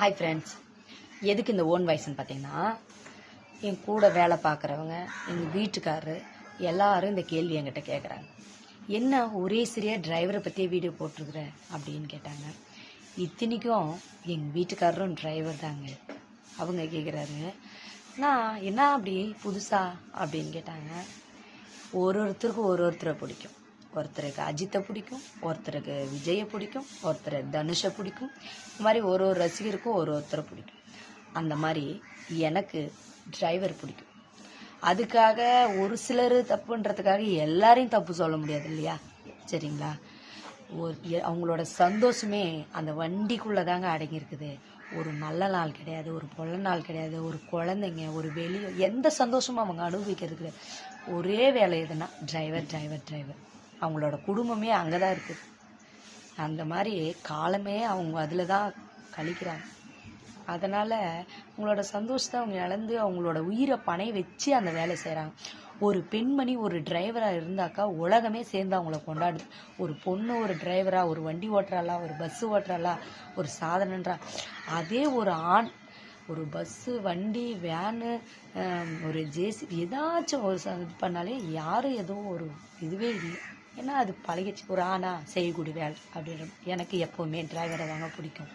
Hi friends எதுக்கு இந்த own வாய்ஸ்னு பார்த்தீங்கன்னா என் கூட வேலை பார்க்குறவங்க எங்கள் வீட்டுக்காரரு எல்லாரும் இந்த கேள்வி என்கிட்ட கேட்குறாங்க என்ன ஒரே சரியாக டிரைவரை பற்றியே வீடியோ போட்டிருக்கிற? அப்படின்னு கேட்டாங்க. இத்தனைக்கும் எங்கள் வீட்டுக்காரரும் டிரைவர் தாங்க. அவங்க கேட்குறாரு நான் என்ன அப்படி புதுசா? அப்படின்னு கேட்டாங்க. ஒரு ஒருத்தருக்கும் ஒரு ஒருத்தரை பிடிக்கும். ஒருத்தருக்கு அஜித்தை பிடிக்கும் ஒருத்தருக்கு விஜயை பிடிக்கும் ஒருத்தர் தனுஷை பிடிக்கும். இந்த மாதிரி ஒரு ஒரு ரசிகருக்கும் ஒரு ஒருத்தரை பிடிக்கும். அந்த மாதிரி எனக்கு டிரைவர் பிடிக்கும். அதுக்காக ஒரு சிலர் தப்புன்றதுக்காக எல்லாரையும் தப்பு சொல்ல முடியாது இல்லையா? சரிங்களா? ஒரு அவங்களோட சந்தோஷமே அந்த வண்டிக்குள்ளே தாங்க அடங்கியிருக்குது. ஒரு நல்ல நாள் கிடையாது ஒரு பொல்ல நாள் கிடையாது ஒரு குழந்தைங்க ஒரு வெளியே எந்த சந்தோஷமும் அவங்க அனுபவிக்கிறது கிடையாது. ஒரே வேலை எதுனா டிரைவர் டிரைவர் டிரைவர் அவங்களோட குடும்பமே அங்கே தான் இருக்குது அந்த மாதிரி காலமே அவங்க அதில் தான் கழிக்கிறாங்க. அதனால் அவங்களோட சந்தோஷத்தை அவங்க இழந்து அவங்களோட உயிரை பனை வச்சு அந்த வேலை செய்கிறாங்க ஒரு பெண்மணி ஒரு டிரைவராக இருந்தாக்கா உலகமே சேர்ந்து அவங்கள கொண்டாடுது. ஒரு பொண்ணு ஒரு டிரைவராக ஒரு வண்டி ஓட்டுறாளா ஒரு பஸ்ஸு ஓட்டுறாளா ஒரு சாதனன்றா. அதே ஒரு ஆண் ஒரு பஸ்ஸு வண்டி வேனு ஒரு ஜேசி ஏதாச்சும் ஒரு ச- இது பண்ணாலே யாரும் எதுவும் ஒரு இதுவே இல்லை. ஏன்னா அது பழகிடுச்சு. ஒரு ஆணா செய்யக்கூடிய வேலை அப்படின்னு எனக்கு எப்போவுமே டிரைவரை தாங்க பிடிக்கும்.